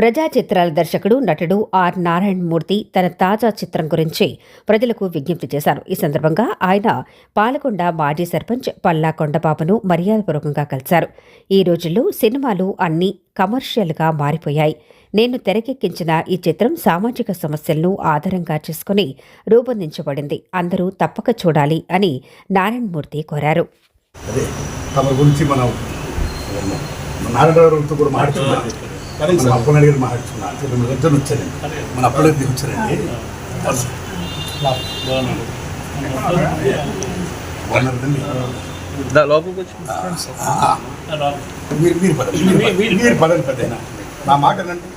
ప్రజా చిత్రాల దర్శకుడు నటుడు ఆర్. నారాయణ మూర్తి తన తాజా చిత్రం గురించి ప్రజలకు విజ్ఞప్తి చేశారు. ఈ సందర్భంగా ఆయన పాలకొండ మాజీ సర్పంచ్ పల్లా కొండబాబును మర్యాదపూర్వకంగా కలిశారు. ఈ రోజుల్లో సినిమాలు అన్నీ కమర్షియల్గా మారిపోయాయి. నేను తెరకెక్కించిన ఈ చిత్రం సామాజిక సమస్యలను ఆధారంగా చేసుకుని రూపొందించబడింది. అందరూ తప్పక చూడాలి అని నారాయణమూర్తి కోరారు. తమ గురించి మనం కూడా మాట్లాడుతున్నాం మన అప్పనాయుడు గారు మాట్లాడుతున్నాం మిమ్మల్ని ఇద్దరు వచ్చారండి. మన అప్పలకి వచ్చారండి. బాగున్నారండి. దా లోపలికి వచ్చి. ఆ, మీరు మీరు పదండి మీరు పదండి. పెద్దయినా నా మాట రండి